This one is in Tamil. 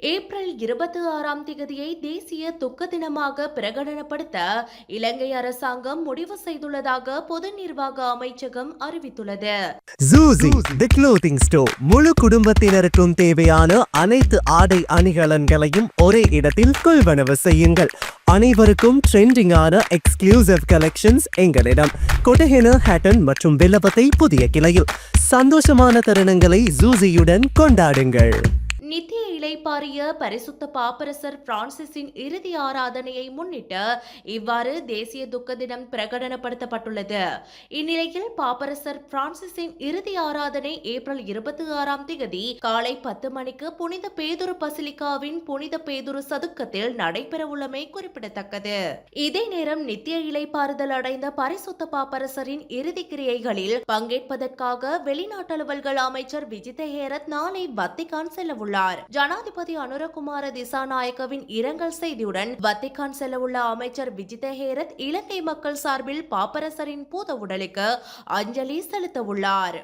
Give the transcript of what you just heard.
ஏப்ரல் இருபத்தி ஆறாம் தேதியை தேசிய துக்க தினமாக பிரகடனப்படுத்த இலங்கை அரசாங்கம் முடிவு செய்துள்ளதாக பொது நிர்வாக அமைச்சகம் அறிவித்துள்ளது. ஜூசி தி க்ளோதிங் ஸ்டோர் முழு குடும்பத்தினருக்கும் தேவையான அனைத்து ஆடை அணிகலன்களையும் ஒரே இடத்தில் கொள்வனவு செய்யுங்கள். அனைவருக்கும் ட்ரெண்டிங்கான எக்ஸ்க்ளூசிவ் கலெக்ஷன்ஸ் எங்களிடம். கொடஹென ஹேட்டன் மற்றும் வில்லபத்தை புதிய கிளையில். சந்தோஷமான தருணங்களை ஜூசியுடன் கொண்டாடுங்கள். நித்திய பரிசுத்த பாப்பரசர் பிரான்சிஸின் இறுதி ஆராதனையை முன்னிட்டு இவ்வாறு தேசிய துக்க தினம் பிரகடனப்படுத்தப்பட்டுள்ளது. இந்நிலையில் பாப்பரசர் பிரான்சிஸின் இறுதி ஆராதனை ஏப்ரல் இருபத்தி ஆறாம் தேதி காலை பத்து மணிக்கு புனித பேதுரு பசிலிக்காவின் புனித பேதுரு சதுக்கத்தில் நடைபெறவுள்ளமை குறிப்பிடத்தக்கது. இதே நேரம் நித்திய இலைப்பாறுதல் அடைந்த பரிசுத்த பாப்பரசரின் இறுதி கிரியைகளில் பங்கேற்பதற்காக வெளிநாட்டலுவல்கள் அமைச்சர் விஜித ஹேரத் நாளை வத்திகான் செல்லவுள்ளார். ஜனாதிபதி ஜனாதிபதி அனுரகுமார திசாநாயக்கவின் இரங்கல் செய்தியுடன் வத்திகான் செல்லவுள்ள அமைச்சர் விஜித ஹேரத் இலங்கை மக்கள் சார்பில் பாப்பரசரின் பூத உடலுக்கு அஞ்சலி செலுத்தவுள்ளார்.